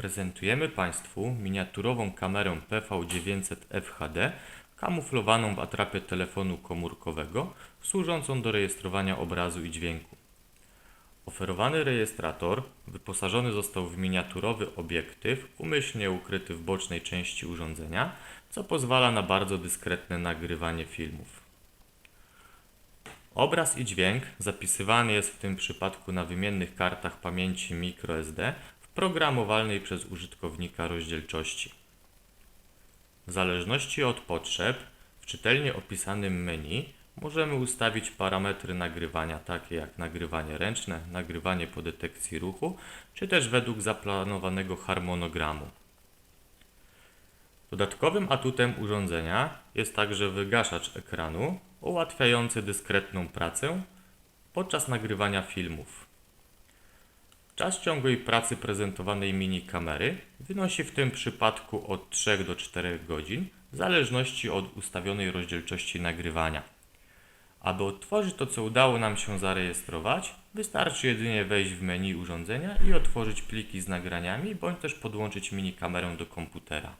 Prezentujemy Państwu miniaturową kamerę PV900 FHD kamuflowaną w atrapie telefonu komórkowego, służącą do rejestrowania obrazu i dźwięku. Oferowany rejestrator wyposażony został w miniaturowy obiektyw umyślnie ukryty w bocznej części urządzenia, co pozwala na bardzo dyskretne nagrywanie filmów. Obraz i dźwięk zapisywany jest w tym przypadku na wymiennych kartach pamięci microSD programowalnej przez użytkownika rozdzielczości. W zależności od potrzeb w czytelnie opisanym menu możemy ustawić parametry nagrywania takie jak nagrywanie ręczne, nagrywanie po detekcji ruchu, czy też według zaplanowanego harmonogramu. Dodatkowym atutem urządzenia jest także wygaszacz ekranu ułatwiający dyskretną pracę podczas nagrywania filmów. Czas ciągłej pracy prezentowanej mini kamery wynosi w tym przypadku od 3 do 4 godzin w zależności od ustawionej rozdzielczości nagrywania. Aby odtworzyć to, co udało nam się zarejestrować, wystarczy jedynie wejść w menu urządzenia i otworzyć pliki z nagraniami, bądź też podłączyć mini kamerę do komputera.